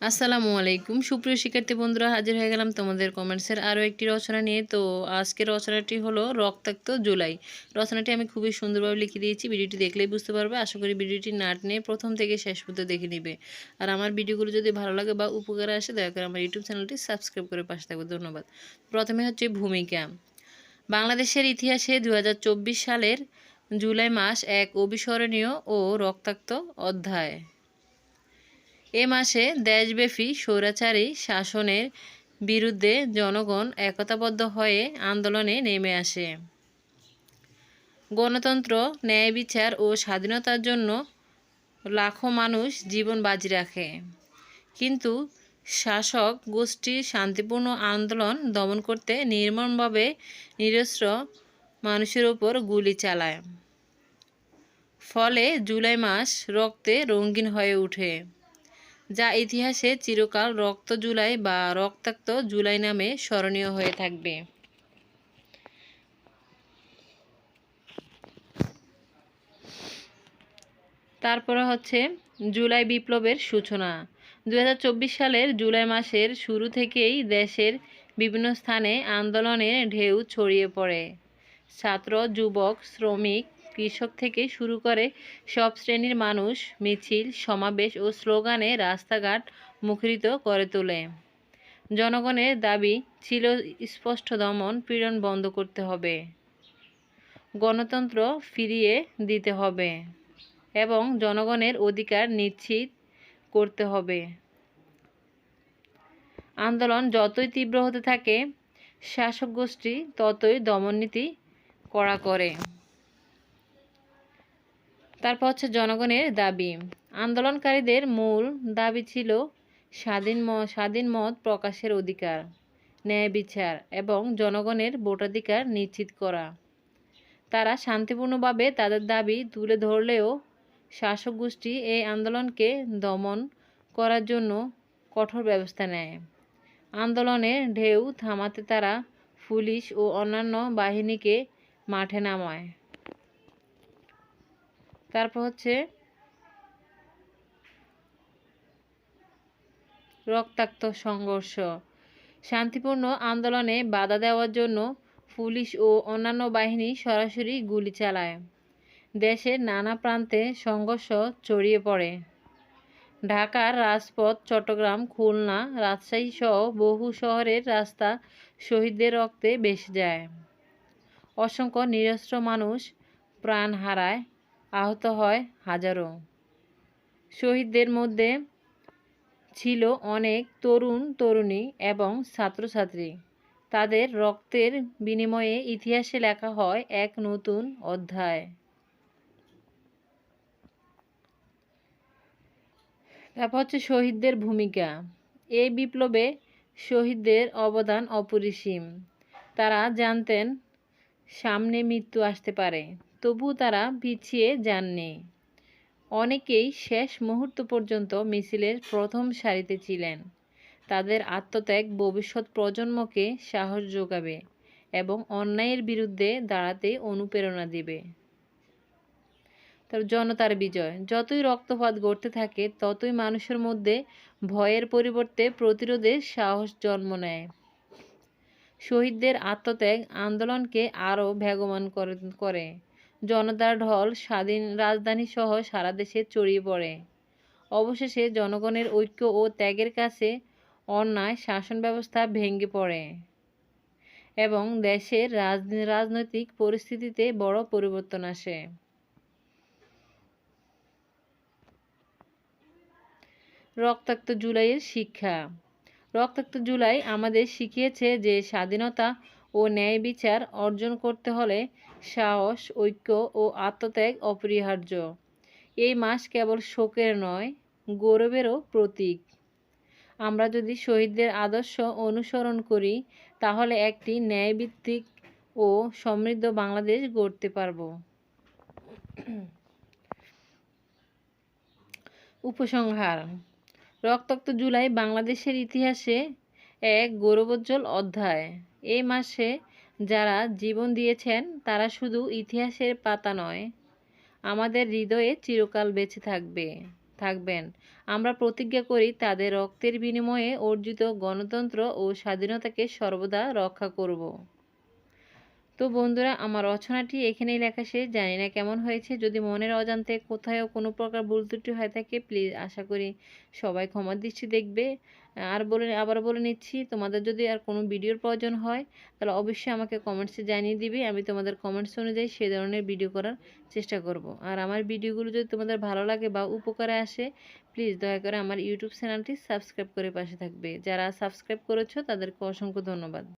আসসালামু আলাইকুম। সুপ্রিয় শিক্ষার্থী বন্ধুরা, হাজির হয়ে গেলাম তোমাদের কমেন্টসের আরও একটি রচনা নিয়ে। তো আজকের রচনাটি হলো রক্তাক্ত জুলাই। রচনাটি আমি খুবই সুন্দরভাবে লিখে দিয়েছি, ভিডিওটি দেখলেই বুঝতে পারবে। আশা করি ভিডিওটি নাট নিয়ে প্রথম থেকে শেষ পর্যন্ত দেখে নিবে। আর আমার ভিডিওগুলো যদি ভালো লাগে বা উপকারে আসে, দয়া করে আমার ইউটিউব চ্যানেলটি সাবস্ক্রাইব করে পাশে থাকবে। ধন্যবাদ। প্রথমে হচ্ছে ভূমিকা। বাংলাদেশের ইতিহাসে দু হাজার চব্বিশ সালের জুলাই মাস এক অবিস্মরণীয় ও রক্তাক্ত অধ্যায়। এ মাসে দেশব্যাপী স্বৈরাচারী শাসনের বিরুদ্ধে জনগণ একতাবদ্ধ হয়ে আন্দোলনে নেমে আসে। গণতন্ত্র, ন্যায় বিচার ও স্বাধীনতার জন্য লাখো মানুষ জীবন বাজি রাখে। কিন্তু শাসক গোষ্ঠীর শান্তিপূর্ণ আন্দোলন দমন করতে নির্মমভাবে নিরস্ত্র মানুষের ওপর গুলি চালায়। ফলে জুলাই মাস রক্তে রঙিন হয়ে ওঠে। যা ইতিহাসে চিরকাল রক্ত জুলাই বা রক্তাক্ত জুলাই নামে স্মরণীয় হয়ে থাকবে। তারপরে হচ্ছে জুলাই বিপ্লবের সূচনা। দু হাজার চব্বিশ সালের জুলাই মাসের শুরু থেকেই দেশের বিভিন্ন স্থানে আন্দোলনের ঢেউ ছড়িয়ে পড়ে। ছাত্র, যুবক, শ্রমিক কৃষক থেকে শুরু করে সব শ্রেণির মানুষ মিছিল, সমাবেশ ও স্লোগানে রাস্তাঘাট মুখরিত করে তোলে। জনগণের দাবি ছিল স্পষ্ট দমন পীড়ন বন্ধ করতে হবে। গণতন্ত্র ফিরিয়ে দিতে হবে এবং জনগণের অধিকার নিশ্চিত করতে হবে। আন্দোলন যতই তীব্র হতে থাকে শাসক গোষ্ঠী ততই দমননীতি করা করে। তারপর হচ্ছে জনগণের দাবি। আন্দোলনকারীদের মূল দাবি ছিল স্বাধীন স্বাধীন মত প্রকাশের অধিকার, ন্যায় বিচার এবং জনগণের ভোটাধিকার নিশ্চিত করা। তারা শান্তিপূর্ণভাবে তাদের দাবি তুলে ধরলেও শাসক গোষ্ঠী এই আন্দোলনকে দমন করার জন্য কঠোর ব্যবস্থা নেয়। আন্দোলনের ঢেউ থামাতে তারা পুলিশ ও অন্যান্য বাহিনীকে মাঠে নামায়। তারপর হচ্ছে রক্তাক্ত সংঘর্ষ। শান্তিপূর্ণ আন্দোলনে বাধা দেওয়ার জন্য পুলিশ ও অন্যান্য বাহিনী সরাসরি গুলি চালায়। দেশের নানা প্রান্তে সংঘর্ষ ছড়িয়ে পড়ে। ঢাকার রাজপথ, চট্টগ্রাম, খুলনা, রাজশাহী সহ বহু শহরের রাস্তা শহীদদের রক্তে ভেসে যায়। অসংখ্য নিরস্ত্র মানুষ প্রাণ হারায়। আহত হয় হাজারো। শহীদদের মধ্যে ছিল অনেক তরুণ, তরুণী এবং ছাত্রছাত্রী। তাদের রক্তের বিনিময়ে ইতিহাসে লেখা হয় এক নতুন অধ্যায়। তারপর হচ্ছে শহীদদের ভূমিকা। এই বিপ্লবে শহীদদের অবদান অপরিসীম। তারা জানতেন সামনে মৃত্যু আসতে পারে। তবু তারা পিছিয়ে যাননি। অনেকেই শেষ মুহূর্ত পর্যন্ত মিছিলের প্রথম সারিতে ছিলেন। তাদের আত্মত্যাগ ভবিষ্যৎ প্রজন্মকে সাহস যোগাবে এবং অন্যায়ের বিরুদ্ধে দাঁড়াতে অনুপ্রেরণা দিবে। তার জনতার বিজয়, যতই রক্তপাত ঘটতে থাকে, ততই মানুষের মধ্যে ভয়ের পরিবর্তে প্রতিরোধের সাহস জন্ম নেয়। শহীদদের আত্মত্যাগ আন্দোলনকে আরও বেগবান করে। জনতার ঢল স্বাধীন রাজধানী সহ সারা দেশে ছড়িয়ে পড়ে। অবশেষে জনগণের ঐক্য ও ত্যাগের কাছে অন্যায় শাসন ব্যবস্থা ভেঙে পড়ে এবং দেশের রাজনৈতিক পরিস্থিতিতে বড় পরিবর্তন আসে। রক্তাক্ত জুলাইয়ের শিক্ষা। রক্তাক্ত জুলাই আমাদের শিখিয়েছে যে স্বাধীনতা ও ন্যায় বিচার অর্জন করতে হলে সাহস, ঐক্য ও আত্মত্যাগ অপরিহার্য। এই মাস কেবল শোকের নয়, গৌরবেরও প্রতীক। আমরা যদি শহীদদের আদর্শ অনুসরণ করি, তাহলে একটি ন্যায়ভিত্তিক ও সমৃদ্ধ বাংলাদেশ গড়তে পারব। উপসংহার, রক্তাক্ত জুলাই বাংলাদেশের ইতিহাসে এক গৌরবোজ্জ্বল অধ্যায়। এই মাসে যারা জীবন দিয়েছেন, তারা শুধু ইতিহাসের পাতা নয়, আমাদের হৃদয়ে চিরকাল বেঁচে থাকবে, থাকবেন। আমরা প্রতিজ্ঞা করি তাদের রক্তের বিনিময়ে অর্জিত গণতন্ত্র ও স্বাধীনতাকে সর্বদা রক্ষা করব। তো বন্ধুরা, আমার রচনাটি এখানেই লেখা শেষ। জানি না কেমন হয়েছে, যদি মনের অজান্তে কোথাও কোনো প্রকার ভুল ত্রুটি হয়ে থাকে প্লিজ আশা করি সবাই ক্ষমা দৃষ্টি দেখবে। আর বলে আবার বলে নিচ্ছি, তোমাদের যদি আর কোনো ভিডিওর প্রয়োজন হয়, তাহলে অবশ্যই আমাকে কমেন্টসে জানিয়ে দিবে। আমি তোমাদের কমেন্টস অনুযায়ী সে ধরনের ভিডিও করার চেষ্টা করব। আর আমার ভিডিওগুলো যদি তোমাদের ভালো লাগে বা উপকারে আসে প্লিজ দয়া করে আমার ইউটিউব চ্যানেলটি সাবস্ক্রাইব করে পাশে থাকবে। যারা সাবস্ক্রাইব করেছ, তাদেরকে অসংখ্য ধন্যবাদ।